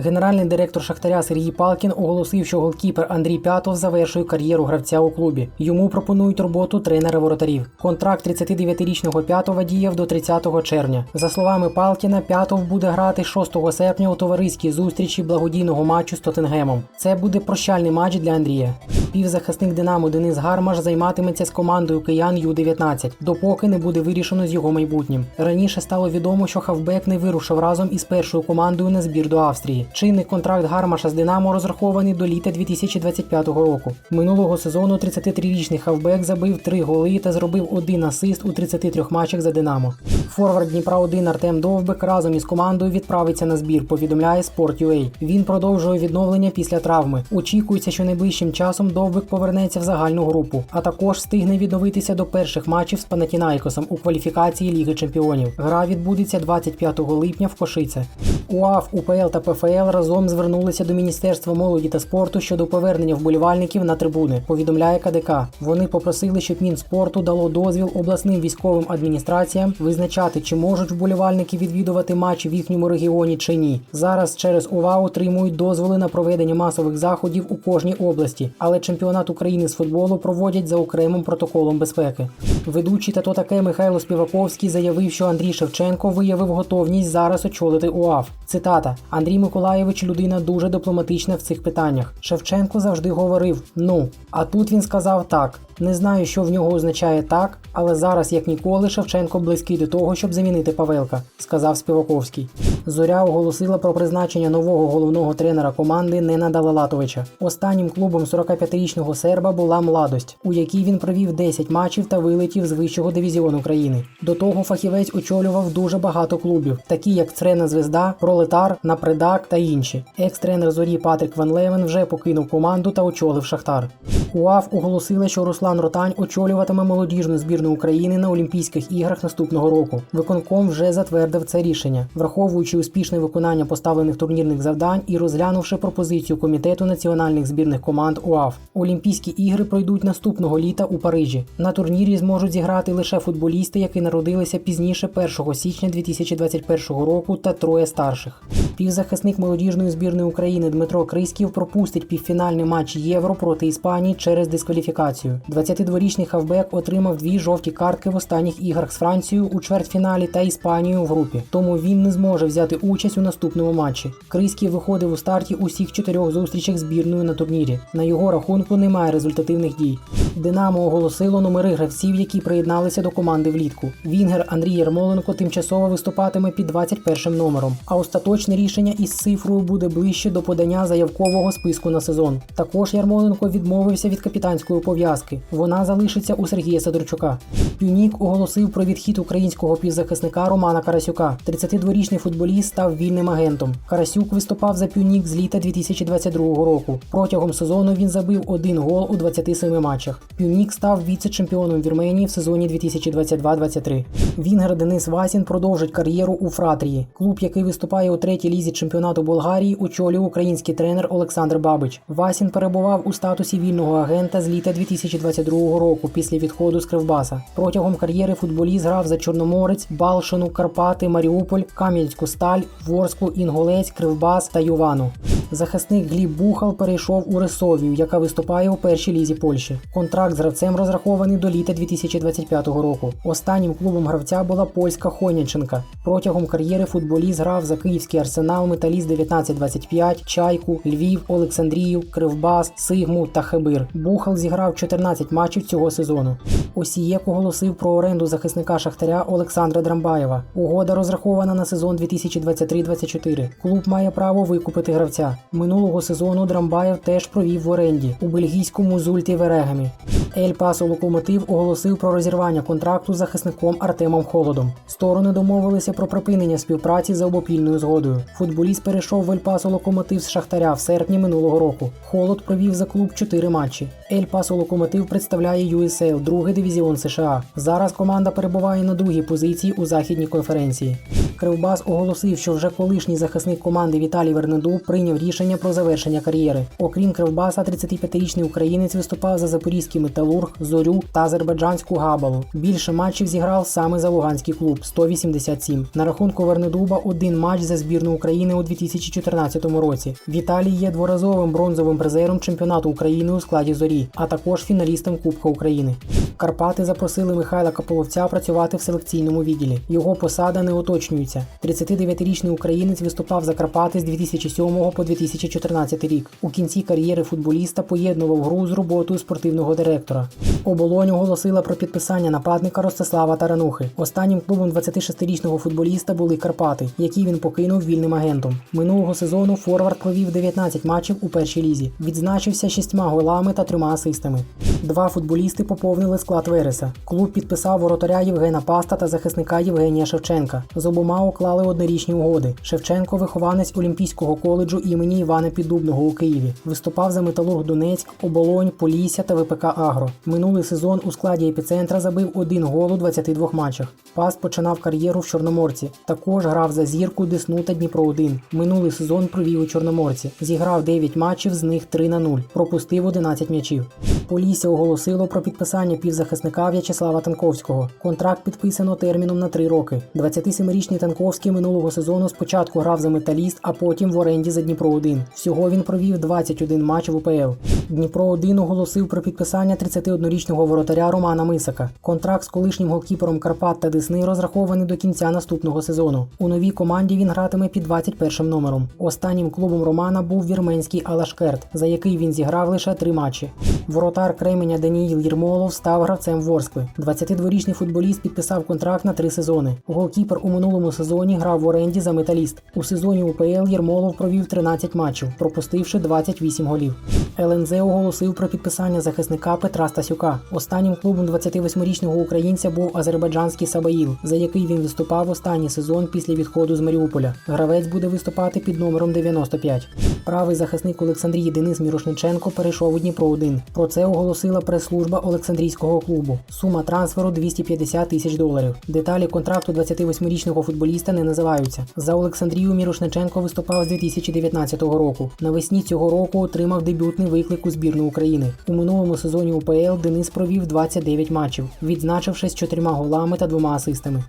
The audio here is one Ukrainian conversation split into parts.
Генеральний директор Шахтаря Сергій Палкін оголосив, що голкіпер Андрій П'ятов завершує кар'єру гравця у клубі. Йому пропонують роботу тренера воротарів. Контракт 39-річного П'ятова діяв до 30 червня. За словами Палкіна, П'ятов буде грати 6 серпня у товариській зустрічі благодійного матчу з Тоттенгемом. Це буде прощальний матч для Андрія. Півзахисник Динамо Денис Гармаш займатиметься з командою киян Ю-19, допоки не буде вирішено з його майбутнім. Раніше стало відомо, що Хавбек не вирушив разом із першою командою на збір до Австрії. Чинний контракт Гармаша з Динамо розрахований до літа 2025 року. Минулого сезону 33-річний Хавбек забив 3 голи та зробив один асист у 33 матчах за Динамо. Форвард Дніпра 1 Артем Довбек разом із командою відправиться на збір. Повідомляє Sport.ua. Він продовжує відновлення після травми. Очікується, що найближчим часом Довбик повернеться в загальну групу, а також встигне відновитися до перших матчів з Панатінаїкосом у кваліфікації Ліги Чемпіонів. Гра відбудеться 25 липня в Кошице. УАФ, УПЛ та ПФЛ разом звернулися до Міністерства молоді та спорту щодо повернення вболівальників на трибуни. Повідомляє КДК. Вони попросили, щоб Мінспорту дало дозвіл обласним військовим адміністраціям визначати, чи можуть вболівальники відвідувати матчі в їхньому регіоні чи ні. Зараз через УВА отримують дозволи на проведення масових заходів у кожній області, але чемпіонат України з футболу проводять за окремим протоколом безпеки. Ведучий та то таке Михайло Співаковський заявив, що Андрій Шевченко виявив готовність зараз очолити УАФ. Цитата: Андрій Миколаєвич людина дуже дипломатична в цих питаннях. Шевченко завжди говорив: ну, а тут він сказав так. Не знаю, що в нього означає так, але зараз, як ніколи, Шевченко близький до того, щоб замінити Павелка, сказав Співаковський. Зоря оголосила про призначення нового головного тренера команди Ненада Лалатовича. Останнім клубом 45-річного серба була младость, у якій він провів 10 матчів та вилетів з вищого дивізіону країни. До того фахівець очолював дуже багато клубів, такі як Црена Звезда, Пролетар, Напредак та інші. Екс-тренер зорі Патрік Ван Левен вже покинув команду та очолив Шахтар. УАФ оголосила, що Руслан Ротань очолюватиме молодіжну збірну України на Олімпійських іграх наступного року. Виконком вже затвердив це рішення, враховуючи успішне виконання поставлених турнірних завдань і розглянувши пропозицію комітету національних збірних команд УАФ. Олімпійські ігри пройдуть наступного літа у Парижі. На турнірі зможуть зіграти лише футболісти, які народилися пізніше 1 січня 2021 року, та троє старших. Півзахисник молодіжної збірної України Дмитро Криськів пропустить півфінальний матч Євро проти Іспанії через дискваліфікацію. 22-річний хавбек отримав дві жовті картки в останніх іграх з Францією у чвертьфіналі та Іспанією в групі, тому він не зможе взяти участь у наступному матчі. Криськів виходив у старті усіх чотирьох зустрічах збірною на турнірі. На його рахунку немає результативних дій. Динамо оголосило номери гравців, які приєдналися до команди влітку. Вінгер Андрій Ярмоленко тимчасово виступатиме під 21 номером, а остаточне рішення із цифрою буде ближче до подання заявкового списку на сезон. Також Ярмоленко відмовився від капітанської пов'язки. Вона залишиться у Сергія Сидорчука. Пюнік оголосив про відхід українського півзахисника Романа Карасюка. 32-річний футболіст став вільним агентом. Карасюк виступав за Пюнік з літа 2022 року. Протягом сезону він забив один гол у 27 матчах. Пюнік став віце-чемпіоном Вірменії в сезоні 2022-23. Вінгер Денис Васін продовжить кар'єру у Фратрії. Клуб, який виступає у третій лізі чемпіонату Болгарії, очолює український тренер Олександр Бабич. Васін перебував у статусі вільного агента з літа 2022 року після відходу з Кривбаса. Протягом кар'єри футболіст грав за Чорноморець, Балшину, Карпати, Маріуполь, Кам'янську Сталь, Ворску, Інголець, Кривбас та Ювану. Захисник Гліб Бухал перейшов у Ресовію, яка виступає у першій лізі Польщі. Контракт з гравцем розрахований до літа 2025 року. Останнім клубом гравця була польська Хоняченка. Протягом кар'єри футболіст грав за Київський арсенал, Металіст 1925, Чайку, Львів, Олександрію, Кривбас, Сигму та Хебир. Бухал зіграв 14 матчів цього сезону. Осієк оголосив про оренду захисника Шахтаря Олександра Драмбаєва. Угода розрахована на сезон 2023-24. Клуб має право викупити гравця. Минулого сезону Драмбаєв теж провів в оренді у бельгійському Зульті Верегамі. Ель Пасо Локомотив оголосив про розірвання контракту з захисником Артемом Холодом. Сторони домовилися про припинення співпраці за обопільною згодою. Футболіст перейшов в Ель Пасо Локомотив з Шахтаря в серпні минулого року. Холод провів за клуб 4 матчі. Ель Пасо Локомотив представляє USL, другий дивізіон США. Зараз команда перебуває на другій позиції у західній конференції. Кривбас оголосив, що вже колишній захисник команди Віталій Вернедуб прийняв рішення про завершення кар'єри. Окрім Кривбаса, 35-річний українець виступав за запорізький металург, зорю та азербайджанську габалу. Більше матчів зіграв саме за Луганський клуб 187. На рахунку Вернедуба один матч за збірну України у 2014 році. Віталій є дворазовим бронзовим призером чемпіонату України у складі зорі, а також фіналістом Кубка України. Карпати запросили Михайла Каполовця працювати в селекційному відділі. Його посада не уточнюється. 39-річний українець виступав за Карпати з 2007 по 2014 рік. У кінці кар'єри футболіста поєднував гру з роботою спортивного директора. Оболонь оголосила про підписання нападника Ростислава Таранухи. Останнім клубом 26-річного футболіста були Карпати, які він покинув вільним агентом. Минулого сезону Форвард провів 19 матчів у першій лізі. Відзначився шістьма голами та трьома асистами. Два футболісти поповнили склад Вереса. Клуб підписав воротаря Євгена Паста та захисника Євгенія Шевченка. З обома уклали однорічні угоди. Шевченко вихованець Олімпійського коледжу імені Івана Піддубного у Києві. Виступав за Металург Донецьк, Оболонь, Полісся та ВПК Агро. Минулий сезон у складі епіцентра забив один гол у 22 матчах. Паст починав кар'єру в Чорноморці. Також грав за зірку Десну та Дніпро 1 Минулий сезон провів у Чорноморці. Зіграв 9 матчів, з них 3 на 0. Пропустив 11 м'ячів. Полісся оголосило про підписання півзахисника В'ячеслава Танковського. Контракт підписано терміном на 3 роки. 27-річний Танковський минулого сезону спочатку грав за металіст, а потім в оренді за Дніпро 1 Всього він провів 21 матч в УПЛ. Дніпро 1 оголосив про підписання 31-річного воротаря Романа Мисака. Контракт з колишнім голкіпером Карпат та Десни розрахований до кінця наступного сезону. У новій команді він гратиме під 21 номером. Останнім клубом Романа був вірменський Алашкерт, за який він зіграв лише три матчі. Воротар Кременя Даніїл Єрмолов став гравцем Ворскли. 22-річний футболіст підписав контракт на три сезони. Голкіпер у минулому сезоні грав в оренді за металіст. У сезоні УПЛ Єрмолов провів 13 матчів, пропустивши 28 голів. ЛНЗ оголосив про підписання захисника Петра Стасюка. Останнім клубом 28-річного українця був азербайджанський Сабаїл, за який він виступав останній сезон після відходу з Маріуполя. Гравець буде виступати під номером 95. Правий захисник Олександрії Денис Мірошниченко перейшов у Дніпро 1 Про це оголосила прес-служба Олександрійського клубу. Сума трансферу 250 тисяч доларів. Деталі контракту 28-річного футболіста не називаються. За Олександрію Мірошниченко виступав з 2019 року. Навесні цього року отримав дебютний виклик у збірну України. У минулому сезоні УПЛ Денис провів 29 матчів, відзначившись чотирма голами та двома асистами.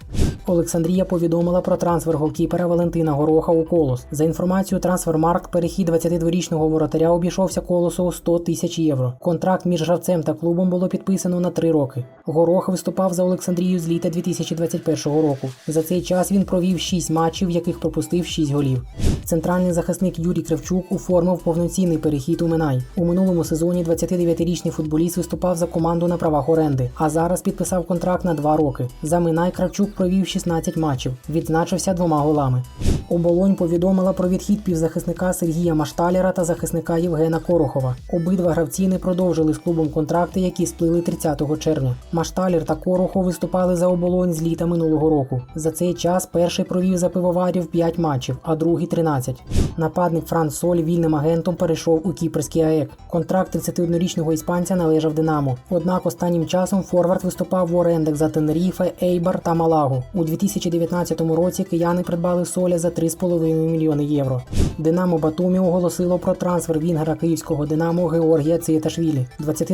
Олександрія повідомила про трансфер голкіпера Валентина Гороха у Колос. За інформацією Трансфермаркт, перехід 22-річного воротаря обійшовся колосу у 100 тисяч євро. Контракт між гравцем та клубом було підписано на три роки. Горох виступав за Олександрію з літа 2021 року. За цей час він провів 6 матчів, в яких пропустив 6 голів. Центральний захисник Юрій Кравчук оформив повноцінний перехід у Минай. У минулому сезоні 29-річний футболіст виступав за команду на правах оренди, а зараз підписав контракт на 2 роки. За Минай Кравчук провів 16 матчів, відзначився двома голами. Оболонь повідомила про відхід півзахисника Сергія Машталєра та захисника Євгена Корохова. Обидва гравці не продовжили з клубом контракти, які сплили 30 червня. Машталєр та Корохов виступали за оболонь з літа минулого року. За цей час перший провів за пивоварів 5 матчів, а другий 13. Нападник Франц Соль вільним агентом перейшов у кіпрський АЕК. Контракт 31-річного іспанця належав Динамо. Однак останнім часом Форвард виступав в орендах за Тенеріфе, Ейбар та Малагу. У 2019 році кияни придбали соля за 3,5 мільйони євро. Динамо Батумі оголосило про трансфер вінгера київського Динамо Георгія Циєташвілі.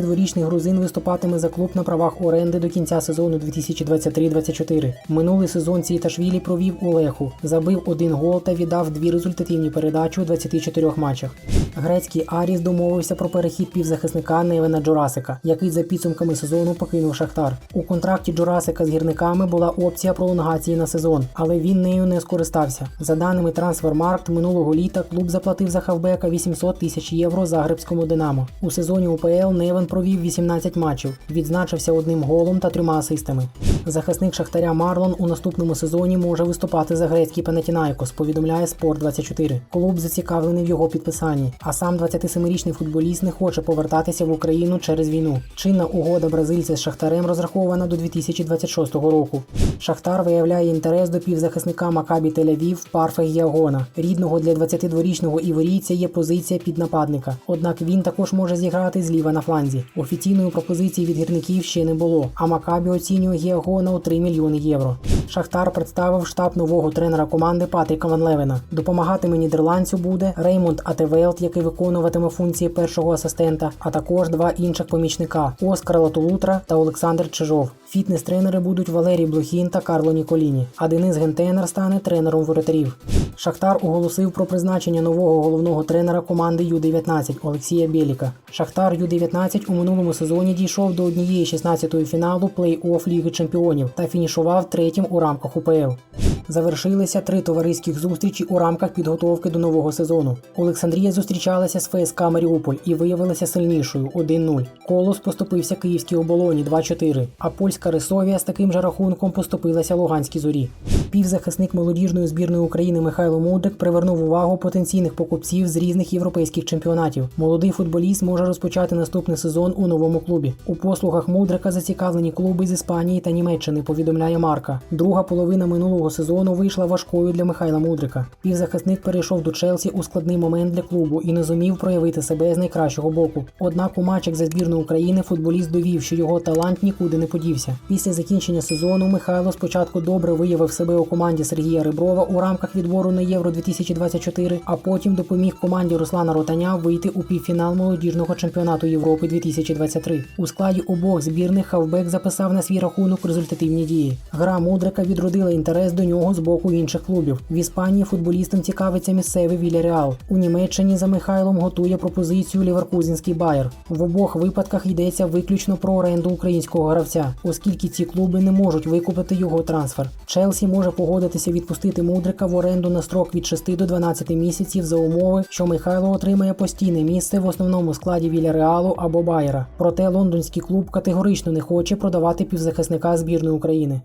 22-річний грузин виступатиме за клуб на правах оренди до кінця сезону 2023-24. Минулий сезон Циєташвілі провів у Леху, забив один гол та віддав дві результативні передачі у 24 матчах. Грецький Аріс домовився про перехід півзахисника Невена Джурасика, який за підсумками сезону покинув Шахтар. У контракті Джурасика з гірниками була опція пролонгації на сезон, але він нею не скористався. За даними Трансфермаркт, минулого літа клуб заплатив за хавбека 800 тисяч євро Загребському Динамо. У сезоні УПЛ Невен провів 18 матчів, відзначився одним голом та трьома асистами. Захисник Шахтаря Марлон у наступному сезоні може виступати за грецький Панатінайкос, повідомляє Спорт 24 Клуб зацікавлений в його підписанні, а сам 27-річний футболіст не хоче повертатися в Україну через війну. Чинна угода бразильця з Шахтарем розрахована до 2026 року. Шахтар виявляє інтерес до півзахисника Макабі Тель-Авів Парфе Гіагона. Рідного для 22-річного іворійця є позиція під нападника. Однак він також може зіграти зліва на фланзі. Офіційної пропозиції від гірників ще не було. А Макабі оцінює Гіагона у 3 мільйони євро. Шахтар представив штаб нового тренера команди Патріка Ван Левена. Допомагатиме нідерландцю буде Реймонд Атевелт, який виконуватиме функції першого асистента, а також два інших помічника Оскар Латулутра та Олександр Чижов. Фітнес-тренери будуть Валерій Блохін та Карло Ніколіні, а Денис Гентенер стане тренером воротарів. Шахтар оголосив про призначення нового головного тренера команди Ю-19 Олексія Бєліка. Шахтар Ю-19 у минулому сезоні дійшов до однієї 16-ї фіналу плей-офф Ліги Чемпіонів та фінішував третім у рамках УПЛ. Завершилися три товариських зустрічі у рамках підготовки до нового сезону. Олександрія зустрічалася з ФСК Маріуполь і виявилася сильнішою 1-0. Колос поступився київській оболоні 2-4, а польська Рисовія з таким же рахунком поступилася Луганській зорі. Півзахисник молодіжної збірної України Михайло Мудрик привернув увагу потенційних покупців з різних європейських чемпіонатів. Молодий футболіст може розпочати наступний сезон у новому клубі. У послугах Мудрика зацікавлені клуби з Іспанії та Німеччини. Повідомляє Марка. Друга половина минулого сезону вийшла важкою для Михайла Мудрика. Півзахисник перейшов до Челсі у складний момент для клубу і не зумів проявити себе з найкращого боку. Однак у матчах за збірну України футболіст довів, що його талант нікуди не подівся. Після закінчення сезону Михайло спочатку добре виявив себе у команді Сергія Реброва у рамках відбору на Євро 2024, а потім допоміг команді Руслана Ротаня вийти у півфінал молодіжного чемпіонату Європи 2023. У складі обох збірних хавбек записав на свій рахунок результативні дії. Гра Мудрика відродила інтерес до нього з боку інших клубів. В Іспанії футболістам цікавиться місцевий Вільяреал. У Німеччині за Михайлом готує пропозицію Ліверкузінський Байер. В обох випадках йдеться виключно про оренду українського гравця, оскільки ці клуби не можуть викупити його трансфер. Челсі може погодитися відпустити Мудрика в оренду на строк від 6 до 12 місяців за умови, що Михайло отримає постійне місце в основному складі Вільяреалу або Байера. Проте лондонський клуб категорично не хоче продавати півзахисника збірної України.